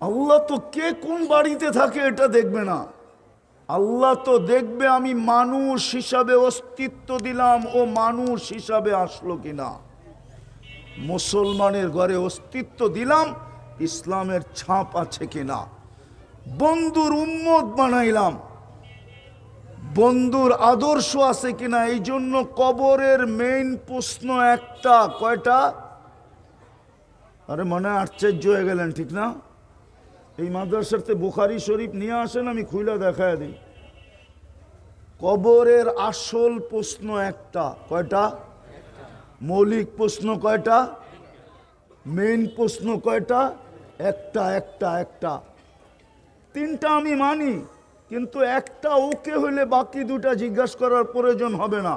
আল্লাহ তো কে কোন বাড়িতে থাকে এটা দেখবে না। আল্লাহ তো দেখবে আমি মানুষ হিসাবে অস্তিত্ব দিলাম ও মানুষ হিসাবে আসলো কিনা। মুসলমানের ঘরে অস্তিত্ব দিলাম, ইসলামের ছাপ আছে কিনা। বন্ধুর উম্মত বানাইলাম। বন্ধুর আদর্শ আছে কিনা এই জন্য কবরের মেইন প্রশ্ন একটা, কয়টা? আরে মনে আশ্চর্য হয়ে গেলেন, ঠিক না? এই মাদ্রাসাতে বুখারি শরীফ নিয়ে আসেন, আমি খুইলা দেখায় দিই। কবরের আসল প্রশ্ন একটা, কয়টা? মৌলিক প্রশ্ন কয়টা? মেইন প্রশ্ন কয়টা? একটা একটা একটা। তিনটা আমি মানি, কিন্তু একটা ওকে হলে বাকি দুটা জিজ্ঞাসা করার প্রয়োজন হবে না।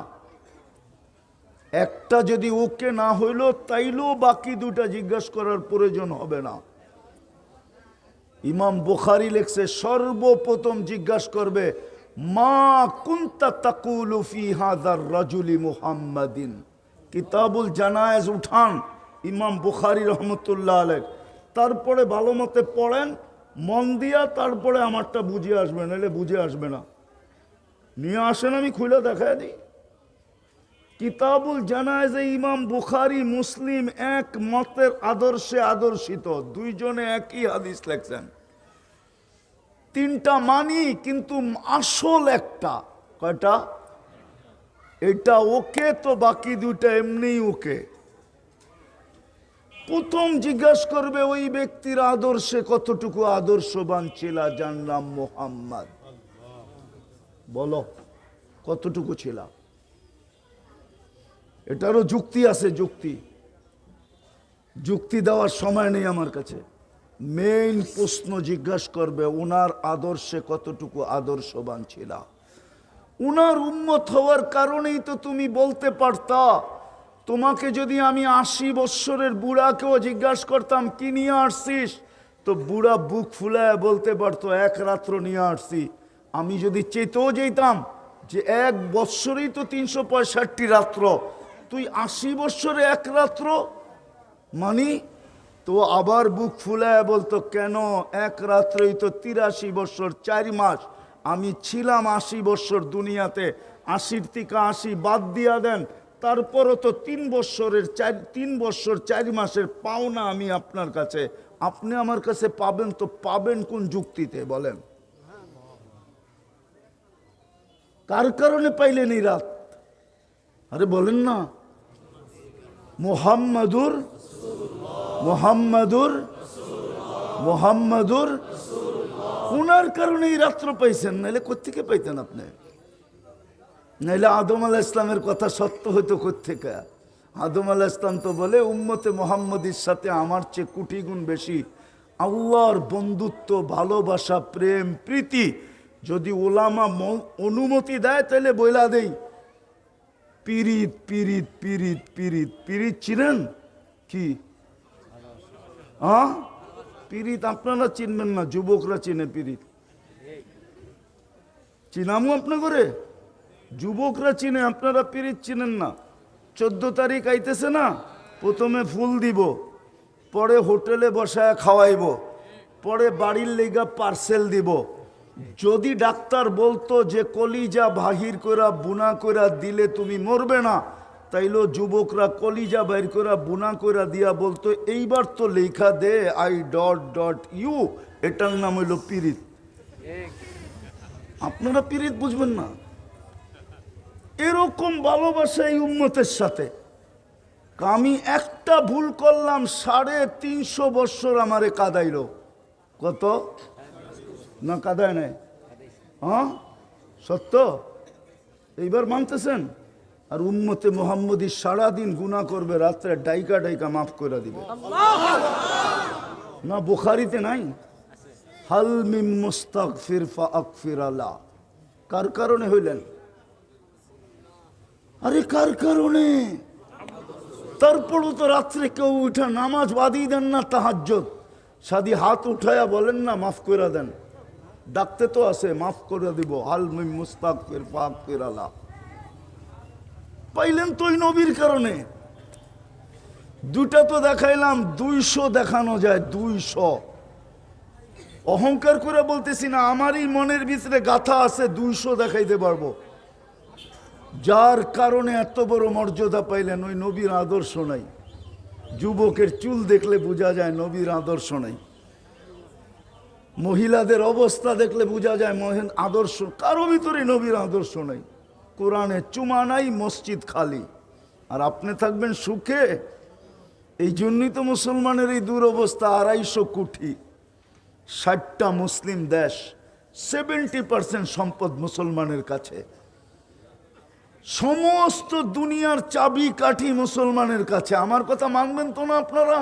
একটা যদি ওকে না হইল, তাইলেও বাকি দুটা জিজ্ঞাসা করার প্রয়োজন হবে না। ইমাম বুখারি লেখছে, সর্বপ্রথম জিজ্ঞাসা করবে, মা কুন্তা তাকুলু ফি হাদার রাজুলি মুহাম্মাদিন? কিতাবুল জানায়েজ উঠান, ইমাম বুখারি রহমতুল্লাহ আলেক তারপরে ভালো মতে পড়েন, মন দিয়া তারপরে আমারটা বুঝে আসবে, নাহলে বুঝে আসবে না। নিয়ে আসেন, আমি খুলে দেখায় দিই। কিতাবুল জানায়েজে ইমাম বুখারি, মুসলিম এক মতের আদর্শে আদর্শিত। দুইজনে একই হাদিস লেখছেন। তিনটা মানি কিন্তু আসল একটা। কয়টা? এটা ওকে তো বাকি দুইটা এমনি ওকে। প্রথম জিজ্ঞাসা করবে ওই ব্যক্তির আদর্শে কতটুকু আদর্শবান ছিল, জানলাম মোহাম্মদ। বলো, কতটুকু ছিলাম এটারও যুক্তি আছে, যুক্তি। যুক্তি দেওয়ার সময় নেই আমার কাছে। মেইন প্রশ্ন জিজ্ঞাসা করবে ওনার আদর্শে কতটুকু আদর্শবান ছিল? উনার উন্মত হওয়ার কারণেই তো তুমি বলতে পারতা। তোমাকে যদি আমি আশি বৎসরের বুড়াকেও জিজ্ঞাসা করতাম, কি নিয়ে আসছিস? তো বুড়া বুক ফুলায় বলতে পারতো, এক রাত্র নিয়ে আসছি। আমি যদি চেতেও যেতাম যে এক বৎসরেই তো তিনশো পঁয়ষট্টি রাত্র। তুই আশি বৎসরে এক রাত্র? মানি? তো আবার বুক ফুলায় বলতো, কেন? এক রাত্রেই তো তিরাশি বৎসর চার মাস। আমি ছিলাম আশি বৎসর দুনিয়াতে। আশির থেকে আশি বাদ দিয়া দেন। তারপরও তো তিন বৎসরের চার, তিন বৎসর চার মাসের পাওনা আমি আপনার কাছে। আপনি আমার কাছে পাবেন তো পাবেন কোন যুক্তিতে, বলেন? কার কারণে পাইলেন এই রাত? আরে বলেন না। মোহাম্মদুর মোহাম্মদুর মোহাম্মদুর। ওনার কারণে এই রাত্র পাইছেন নাহলে কোথেকে পাইতেন আপনি? নাহলে আদম আলাহ ইসলামের কথা সত্য হইতো কোথেকে আদম আলাহ ইসলাম তো বলে, উম্মতে মোহাম্মদীর সাথে আমার চেয়ে কোটি গুণ বেশি। আল্লাহর বন্ধুত্ব, ভালোবাসা, প্রেম, প্রীতি যদি ওলামা অনুমতি দেয় তাহলে বইলা দেই। পিরিত পিরিত পিরিত পিরিত পিরিত চিনেন কি হ্যাঁ পিরিত আপনারা চিনবেন না, যুবকরা চিনে পিরিত। চিনামু আপনা করে যুবকরা চিনে, আপনারা পিরিত চিনেন না। চোদ্দ তারিখ আইতেছে না, প্রথমে ফুল দিব, পরে হোটেলে বসায় খাওয়াইব, পরে বাড়ির লেগা পার্সেল দিব। যদি ডাক্তার বলতো যে কলিজা বাহির করা বুনা করা দিলে তুমি মরবে না, তাইলো যুবকরা কলিজা বাইর করা বুনা করা দিয়া বলতো, এইবার তো লেখা দে আই ডট ডট ইউ এটার নাম হইল পিরিত আপনারা পিরিত বুঝবেন না। এরকম ভালোবাসা এই উম্মতের সাথে। আমি একটা ভুল করলাম, সাড়ে তিনশো বৎসর আমারে কাদাইল। কত? না কাদায় নাই। হ্যাঁ? সত্য? এইবার মানতেছেন? আর উম্মতে মোহাম্মদী সারাদিন গুণা করবে, রাত্রে ডাইকা ডাইকা মাফ করে দিবে। না, বুখারিতে নাই? হাল মিম মুস্তাক ফিরফা আকফির আলা কার কারণে হইলেন? আরে কার কারণে? তারপরও তো রাত্রে কেউ উঠে নামাজ বাদিয়ে দেন না তাহাজ্জত সাদি হাত উঠায়া বলেন না, মাফ করে দেন। ডাকতে তো আছে মাফ করে দিব। হাল মিম মুস্তাক ফির আলা। পাইলেন তো নবীর কারণে। দুটা তো দেখাইলাম, দুইশো দেখানো যায়, দুইশো। অহংকার করে বলতেছি না, আমারই মনের ভিতরে গাথা আছে, দুইশো দেখাইতে পারব। যার কারণে এত বড় মর্যাদা পাইলেন, ওই নবীর আদর্শ নাই। যুবকের চুল দেখলে বোঝা যায়, নবীর আদর্শ নাই। মহিলাদের অবস্থা দেখলে বোঝা যায় মহেন আদর্শ। কারও ভিতরে নবীর আদর্শ নাই। কোরআনে চুমা নাই, মসজিদ খালি। আর আপনি থাকবেন সুখে। এই জন্যই তো মুসলমানের এই দুরবস্থা আড়াইশো কোটি। ষাটটা মুসলিম দেশ সেভেন্টি পার্সেন্ট সম্পদ মুসলমানের কাছে। সমস্ত দুনিয়ার চাবি কাঠি মুসলমানের কাছে। আমার কথা মানবেন তো না আপনারা?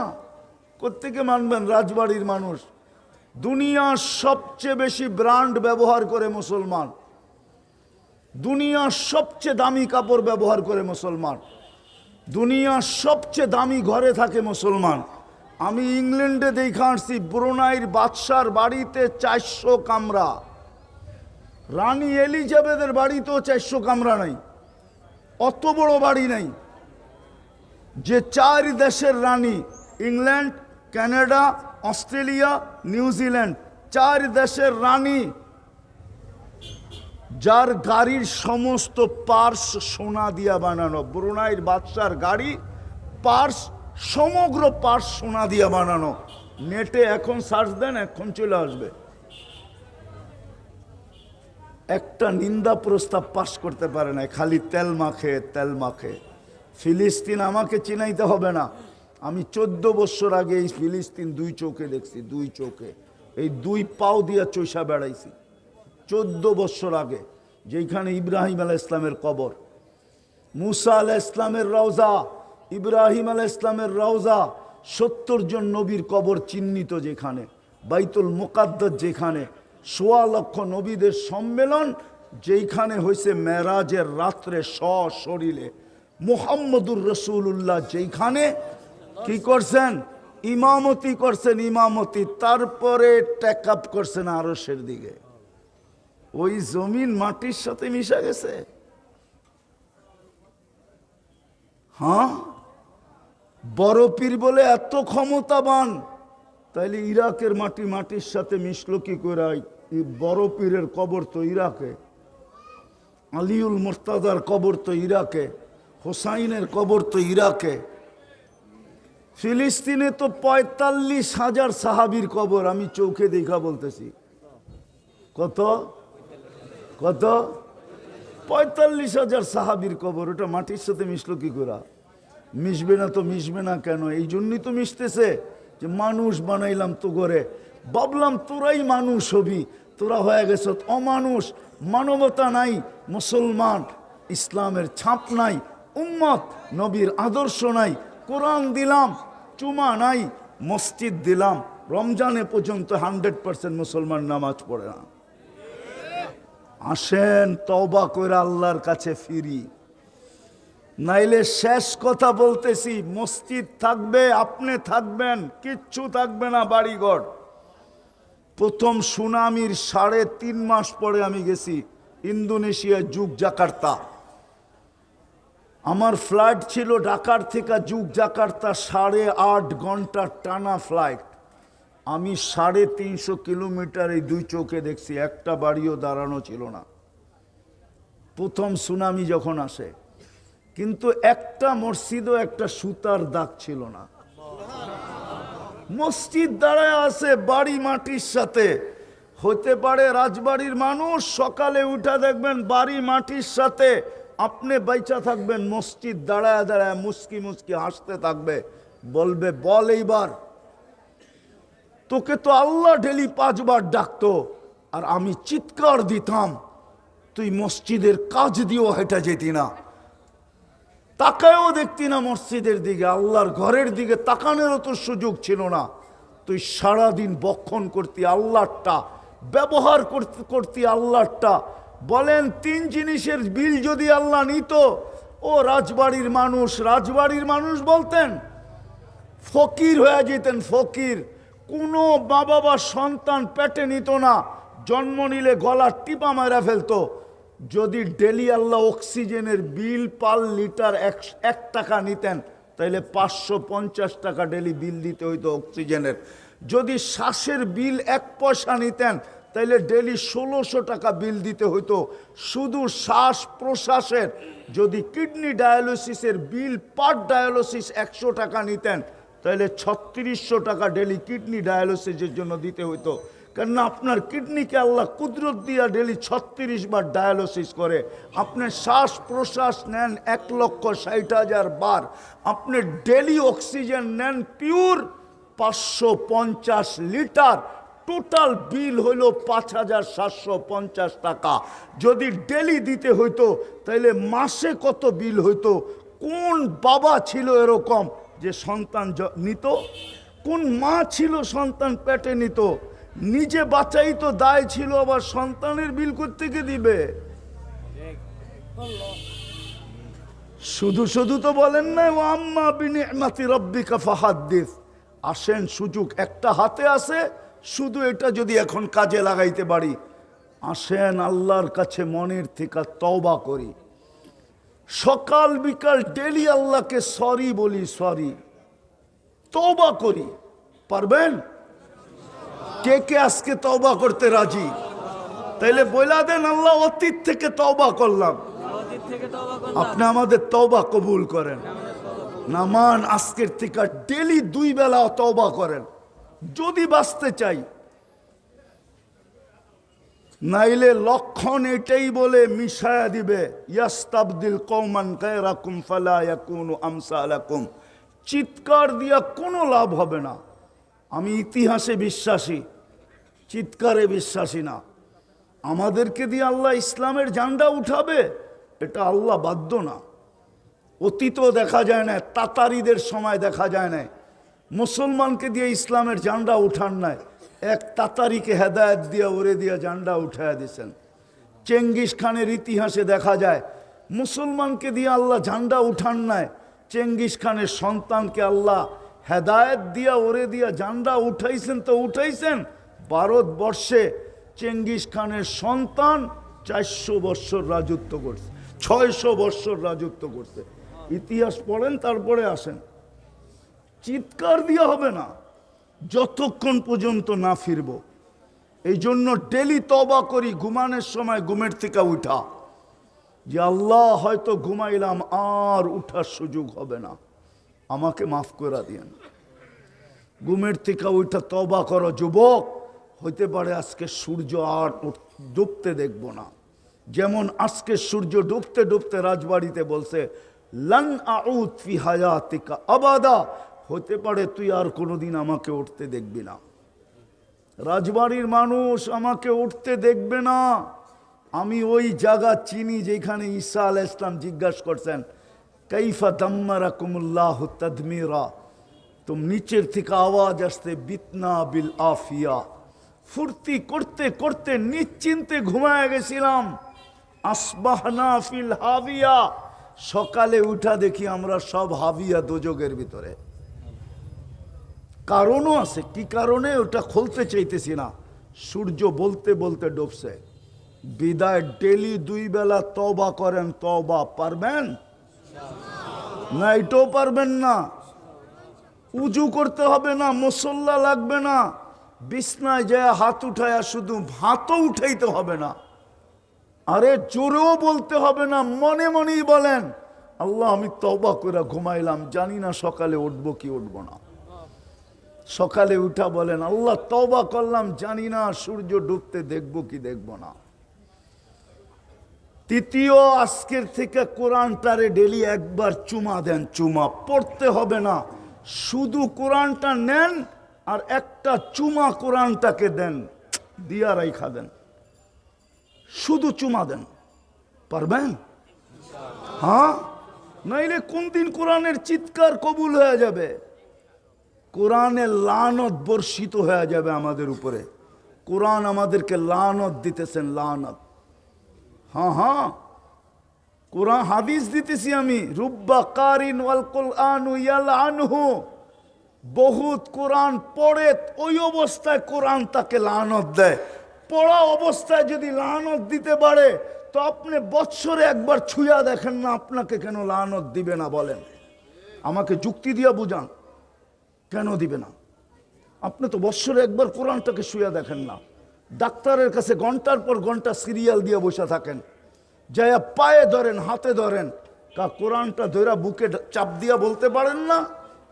কোত্থেকে মানবেন? রাজবাড়ির মানুষ। দুনিয়ার সবচেয়ে বেশি ব্র্যান্ড ব্যবহার করে মুসলমান। দুনিয়ার সবচেয়ে দামি কাপড় ব্যবহার করে মুসলমান। দুনিয়ার সবচেয়ে দামি ঘরে থাকে মুসলমান। আমি ইংল্যান্ডে দেখে আসছি, ব্রুনাইর বাদশার বাড়িতে চারশো কামরা। রানী এলিজাবেথের বাড়িতেও চারশো কামরা নাই। অত বড় বাড়ি নাই। যে চার দেশের রানী, ইংল্যান্ড, কানাডা অস্ট্রেলিয়া নিউজিল্যান্ড চার দেশের রানী, যার গাড়ির সমস্ত পার্স সোনা দিয়া বানানো। ব্রুনাইর বাদশার গাড়ি, পার্স, সমগ্র পার্স সোনা দিয়া বানানো। নেটে এখন সার্চ দেন, এখন চলে আসবে। একটা নিন্দা প্রস্তাব পাশ করতে পারে না খালি তেল মাখে তেল মাখে। ফিলিস্তিন আমাকে চিনাইতে হবে না। আমি চোদ্দ বছর আগে এই ফিলিস্তিন দুই চোখে দেখছি, দুই চোখে। এই দুই পাও দিয়া চৈসা বেড়াইছি। চোদ্দ বছর আগে যেখানে ইব্রাহিম আলাহ ইসলামের কবর। মুসা আলাহ ইসলামের রওজা, ইব্রাহিম আলাহ ইসলামের রওজা, সত্তর জন নবীর কবর চিহ্নিত যেখানে, বাইতুল মোকাদ্দর যেখানে, সোয়া লক্ষ নবীদের সম্মেলন, যেইখানে হয়েছে মেরাজের রাত্রে সশরীরে মোহাম্মদুর রসুল্লাহ যেইখানে কি করছেন? ইমামতি করছেন ইমামতি, তারপরে টেক আপ করছেন আরসের দিকে। ওই জমিন মাটির সাথে মিশা গেছে। হ্যাঁ? বড় পীর বলে এত ক্ষমতাবান, তাইলে ইরাকের মাটি মাটির সাথে মিশলো কি করে? বড় পীরের কবর তো ইরাকে। আলিউল মোর্তাদার কবর তো ইরাকে। হোসাইনের কবর তো ইরাকে। ফিলিস্তিনে তো পঁয়তাল্লিশ হাজার সাহাবির কবর, আমি চোখে দেখা বলতেছি। কত? কত? পঁয়তাল্লিশ হাজার সাহাবির কবর, ওটা মাটির সাথে মিশলো কি করে? মিশবে না তো মিশবে না কেন? এই জন্যই তো মিশতেছে যে মানুষ বানাইলাম তো করে ভাবলাম তোরাই মানুষ হবি, তোরা হয়ে গেছ অমানুষ, মানবতা নাই, মুসলমান, ইসলামের ছাপ নাই, উম্মত, নবীর আদর্শ নাই, কোরআন দিলাম চুমা নাই, মসজিদ দিলাম। রমজানে পর্যন্ত হান্ড্রেড পার্সেন্ট মুসলমান নামাজ পড়ে না। আসেন, তওবা করে আল্লাহর কাছে ফিরি। নাইলে শেষ কথা বলতেছি, মসজিদ থাকবে, আপনি থাকবেন, কিচ্ছু থাকবে না বাড়িঘর। প্রথম সুনামির সাড়ে তিন মাস পরে আমি গেছি ইন্দোনেশিয়া যুগ জাকার্তা। আমার ফ্লাইট ছিল ঢাকার থেকে যুগ জাকার্তা সাড়ে আট ঘণ্টার টানা ফ্লাইট। আমি সাড়ে তিনশো কিলোমিটার এই দুই চোখে দেখছি, একটা বাড়িও দাঁড়ানো ছিল না। প্রথম সুনামি যখন আসে, কিন্তু একটা মসজিদও একটা সুতার দাগ ছিল না। মসজিদ দাঁড়ায় আছে বাড়ি মাটির সাথে। হতে পারে রাজবাড়ির মানুষ সকালে উঠা দেখবেন বাড়ি মাটির সাথে আপনি বাইচা থাকবেন, মসজিদ দাঁড়ায় দাঁড়ায় মুস্কি মুস্কি হাসতে থাকবে। বলবে, বল এইবার। তোকে তো আল্লাহ ডেলি পাঁচবার ডাকতো, আর আমি চিৎকার দিতাম, তুই মসজিদের কাজ দিয়েও হেঁটে যেতি না। তাকায়ও দেখতি না মসজিদের দিকে, আল্লাহর ঘরের দিকে তাকানোরও তোর সুযোগ ছিল না। তুই সারাদিন বক্ষণ করতি আল্লাহরটা, ব্যবহার করতে, করতি আল্লাহরটা বলেন, তিন জিনিসের বিল যদি আল্লাহ নিত, ও রাজবাড়ির মানুষ রাজবাড়ির মানুষ বলতেন, ফকির হয়ে যেতেন ফকির। কোনো বাবা বা সন্তান পেটে নিত না, জন্ম নিলে গলার টিপা মারা ফেলতো। যদি ডেলি আল্লাহ অক্সিজেনের বিল পার লিটার এক টাকা নিতেন তাহলে পাঁচশো পঞ্চাশ টাকা ডেলি বিল দিতে হইতো অক্সিজেনের। যদি শ্বাসের বিল এক পয়সা নিতেন তাইলে ডেলি ষোলোশো টাকা বিল দিতে হতো শুধু শ্বাস প্রশ্বাসের। যদি কিডনি ডায়ালিসিসের বিল পার ডায়ালিসিস একশো টাকা নিতেন তাহলে ছত্রিশশো টাকা ডেলি কিডনি ডায়ালিসিসের জন্য দিতে হতো কেননা আপনার কিডনিকে আল্লাহ কুদরত দিয়া ডেলি ছত্রিশ বার ডায়ালিসিস করে। আপনি শ্বাস প্রশ্বাস নেন এক লক্ষ ষাট হাজার বার। আপনি ডেলি অক্সিজেন নেন পিওর পাঁচশো পঞ্চাশ লিটার। টোটাল বিল হইল পাঁচ হাজার সাতশো পঞ্চাশ টাকা। যদি ডেলি দিতে হইতো, তাইলে মাসে কত বিল হইতো? কোন বাবা ছিল এরকম যে সন্তান নিত? কোন মা ছিল সন্তান পেটে নিত? নিজে বাঁচাই তো দায় ছিল, আবার সন্তানের বিল থেকে দিবে? শুধু শুধু তো বলেন না ও আম্মা বিনিমাতি রব্বিকা ফাহাদ্দিস। আসেন সুযোগ একটা হাতে আছে শুধু এটা যদি এখন কাজে লাগাইতে পারি, আসেন আল্লাহর কাছে মনের থেকে তওবা করি। সকাল, বিকাল ডেলি আল্লাহকে সরি বলি, সরি। তওবা করি। পারবেন? কে কে আজকে তওবা করতে রাজি? তাইলে বইলা দেন, আল্লাহ অতীত থেকে তওবা করলাম। আপনি আমাদের তওবা কবুল করেন। নামান আজকের থেকে ডেলি দুই বেলা তওবা করেন। যদি বাঁচতে চাই, নাইলে লক্ষণ এটাই বলে মিশায়া দিবে, ইয়াস্তাবদিল কৌমান কায়রাকুম ফালা ইয়াকুনু আমসালাকুম। চিৎকার দিয়া কোনো লাভ হবে না। আমি ইতিহাসে বিশ্বাসী, চিৎকারে বিশ্বাসী না। আমাদেরকে দিয়ে আল্লাহ ইসলামের জান্ডা উঠাবে, এটা আল্লাহ বাধ্য না। অতীতও দেখা যায় না তাতারিদের সময় দেখা যায় না মুসলমানকে দিয়ে ইসলামের জান্ডা উঠান নাই। এক তাতারিকে হেদায়ত দিয়ে, ওরে দিয়ে জান্ডা উঠায় দিছেন। চেঙ্গিস খানের ইতিহাসে দেখা যায়, মুসলমানকে দিয়ে আল্লাহ ঝান্ডা উঠান নাই। চেঙ্গিস খানের সন্তানকে আল্লাহ হেদায়ত দিয়া, ওরে দিয়া ঝান্ডা উঠাইছেন তো উঠাইছেন। ভারতবর্ষে চেঙ্গিস খানের সন্তান চারশো বৎসর রাজত্ব করছে, ছয়শো বৎসর রাজত্ব করছে। ইতিহাস পড়েন, তারপরে আসেন। চিৎকার দিয়া হবে না। যতক্ষণ পর্যন্ত না ফিরব। এই জন্য ডেলি তবা করি, ঘুমানোর সময় ঘুমের থেকে উঠা। যে আল্লাহ হয়তো ঘুমাইলাম, আর উঠার সুযোগ হবে না। আমাকে মাফ করে দিয়েন। ঘুমের থেকে উঠা তবা করো, যুবক। হইতে পারে আজকে সূর্য আর ডুবতে দেখব না। যেমন আজকে সূর্য ডুবতে ডুবতে রাজবাড়িতে বলছে, লন আউত ফি হায়াতিকা আবাদা। হতে পারে তুই আর কোনোদিন আমাকে উঠতে দেখবি না। রাজবাড়ির মানুষ আমাকে উঠতে দেখবে না। আমি ওই জায়গা চিনি যেখানে ঈসা আল ইসলাম জিজ্ঞাসা করছেন, কাইফা দাম্মারা কুমুল্লাহ তদমিরা? তো নিচের থেকে আওয়াজ আসতে বিতনা বিল আফিয়া। ফুর্তি করতে করতে নিশ্চিন্তে ঘুমায় গেছিলাম। আসবাহনা ফিল হাবিয়া। সকালে উঠা দেখি আমরা সব হাবিয়া দোজগের ভিতরে। কারণও আছে। কি কারণে? ওটা খুলতে চাইতেছি না। সূর্য বলতে বলতে ডুবছে। বিদায় ডেলি দুই বেলা তবা করেন। তবা পারবেন? না এটাও পারবেন না। উজু করতে হবে না, মুসল্লা লাগবে না। বিছনায় যায় হাত উঠায়া শুধু হাতও উঠাইতে হবে না। আরে জোরেও বলতে হবে না, মনে মনেই বলেন, আল্লাহ, আমি তবা করে ঘুমাইলাম। জানি না সকালে উঠবো কি উঠবো না। সকালে উঠা বলেন, আল্লাহ তবা করলাম, জানি না সূর্য ডুবতে দেখব কি দেখব না। তৃতীয়, আজকের থেকে কোরআনটারে ডেলি একবার চুমা দেন, চুমা। পড়তে হবে না, শুধু কোরআনটা নেন আর একটা চুমা কোরআনটাকে দেন, দিয়া রাইখা দেন। শুধু চুমা দেন। পারবেন? হ্যাঁ? নাইলে কোন দিন কোরআনের চিৎকার কবুল হয়ে যাবে? কোরআনের লানত বর্ষিত হয়ে যাবে আমাদের উপরে। কোরআন আমাদেরকে লানত দিতেছেন, লানত। হ্যাঁ হ্যাঁ। কোরআন হাদিস দিতেছি আমি, রুব্বা কারিন কোরআন আনহু বহুত কোরআন পড়ে, ওই অবস্থায় কোরআন তাকে লানত দেয়। পড়া অবস্থায় যদি লানত দিতে পারে, তো আপনি বৎসরে একবার ছুঁয়া দেখেন না আপনাকে কেন লানত দিবে না বলেন। আমাকে যুক্তি দিয়া বুঝান। কেন দিবে না? আপনি তো বৎসরে একবার কোরআনটাকে শুয়ে দেখেন না। ডাক্তারের কাছে ঘণ্টার পর ঘণ্টা সিরিয়াল দিয়ে বসে থাকেন। যাইয়া পায়ে ধরেন, হাতে ধরেন। কা কোরআনটা ধরা বুকে চাপ দিয়া বলতে পারেন না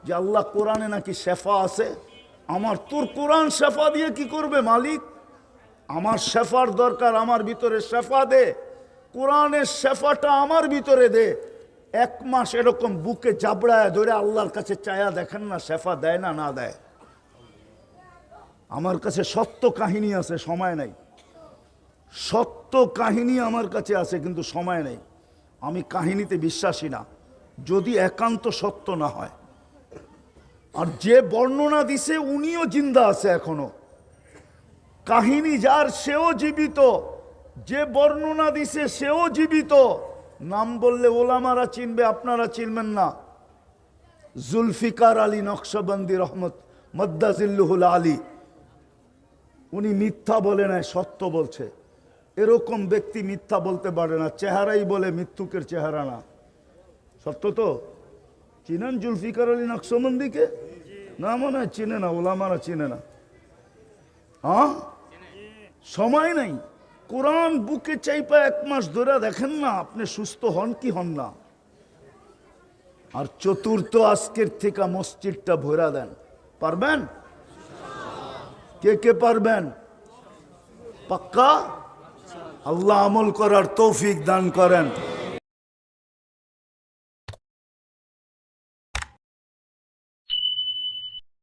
যে আল্লাহ কোরআনে নাকি শেফা আছে? আমার তোর কোরআন শেফা দিয়ে কি করবে মালিক? আমার শেফার দরকার আমার ভিতরে শেফা দে। কোরআনের শেফাটা আমার ভিতরে দে। এক মাস এরকম বুকে জাবড়ায় ধরে আল্লাহর কাছে চায়া দেখেন না, শেফা দেয় না না দেয়। আমার কাছে সত্য কাহিনী আছে, সময় নাই। সত্য কাহিনী আমার কাছে আছে, কিন্তু সময় নেই। আমি কাহিনীতে বিশ্বাসী না। যদি একান্ত সত্য না হয়। আর যে বর্ণনা দিছে, উনিও জিন্দা আছে এখনও। কাহিনী যার, সেও জীবিত। যে বর্ণনা দিছে, সেও জীবিত। নাম বললে ওলামারা চিনবে, আপনারা চিনবেন না। জুলফিকার আলী নকশবন্দি রহমত, মদ্দাজিল্লুহুল আলী। উনি মিথ্যা বলে নাই, সত্য বলছে। এরকম ব্যক্তি মিথ্যা বলতে পারে না, চেহারাই বলে মৃত্যুকের চেহারা না। সত্য তো? চিনেন জুলফিকার আলী নকশবন্দিকে? না মনে হয়, চিনে না, ওলামারা চিনে না। হ্যাঁ সময় নাই। কোরআন বুকে চাইপা এক মাস ধরে দেখেন না, আপনি সুস্থ হন কি হন না। আর চতুর্থ আজকের থেকে মসজিদটা ভরা দেন। পারবেন? কে কে পারবেন? পাক্কা? আল্লাহ আমল করার তৌফিক দান করেন।